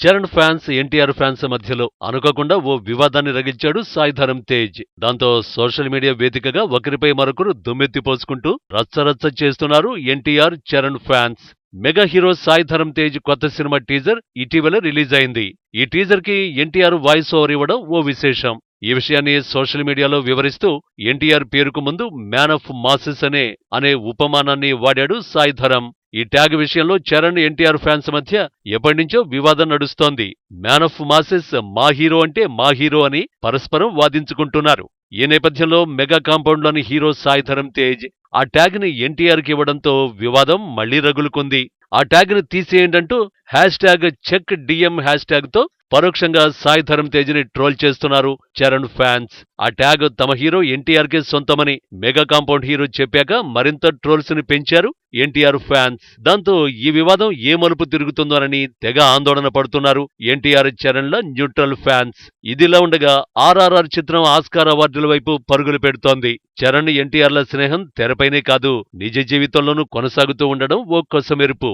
Charan fans NTR fans మధ్యలో అనుకోకుండా ఓ వివాదాన్ని రగిల్చాడు సాయిధరం తేజ్. దాంతో సోషల్ మీడియా వేదికగా ఒకరిపై మరొకరు దుమ్మెత్తి పోసుకుంటూ రచ్చరచ్చ చేస్తున్నారు NTR Charan fans. Mega hero Sai Dharam Tej కొత్త సినిమా టీజర్ ఇటీవల రిలీజ్ అయింది. ఈ టీజర్కి ఎన్టీఆర్ వాయిస్ ఓవర్ ఇవ్వడం ఓ విశేషం. ఈ విషయాన్ని సోషల్ మీడియాలో వివరిస్తూ ఎన్టీఆర్ పేరుకు ముందు మ్యాన్ ఆఫ్ మాసెస్ అనే అనే ఉపమానాన్ని వాడాడు సాయి ధరమ్. ఈ ట్యాగ్ విషయంలో చరణ్ ఎన్టీఆర్ ఫ్యాన్స్ మధ్య ఎప్పటినుంచో వివాదం నడుస్తోంది. మ్యాన్ ఆఫ్ మాసెస్ మా హీరో అంటే మా హీరో అని పరస్పరం వాదించుకుంటున్నారు. ఈ నేపథ్యంలో మెగా కాంపౌండ్లోని హీరో సాయిధరం తేజ్ ఆ ట్యాగ్ని ఎన్టీఆర్ ఇవ్వడంతో వివాదం మళ్ళీ రగులుకుంది. ఆ ట్యాగ్ని తీసేయండంటూ hash tag check DM hash ట్యాగ్తో పరోక్షంగా సాయి ధరమ్ ట్రోల్ చేస్తున్నారు. చరణ్ ఫ్యాన్స్. ఆ ట్యాగ్ తమ హీరో ఎన్టీఆర్ కే సొంతమని మెగా కాంపౌండ్ హీరో చెప్పాక మరింత ట్రోల్స్ని పెంచారు ఎన్టీఆర్ ఫ్యాన్స్. దాంతో ఈ వివాదం ఏ మలుపు తిరుగుతుందోనని తెగ ఆందోళన పడుతున్నారు ఎన్టీఆర్ చరణ్ల న్యూట్రల్ ఫ్యాన్స్. ఇదిలా ఉండగా ఆర్ఆర్ఆర్ చిత్రం ఆస్కార్ అవార్డుల వైపు పరుగులు పెడుతోంది. చరణ్ ఎన్టీఆర్ల స్నేహం తెరపైనే కాదు నిజ జీవితంలోనూ కొనసాగుతూ ఉండడం ఓ కొసమెరుపు.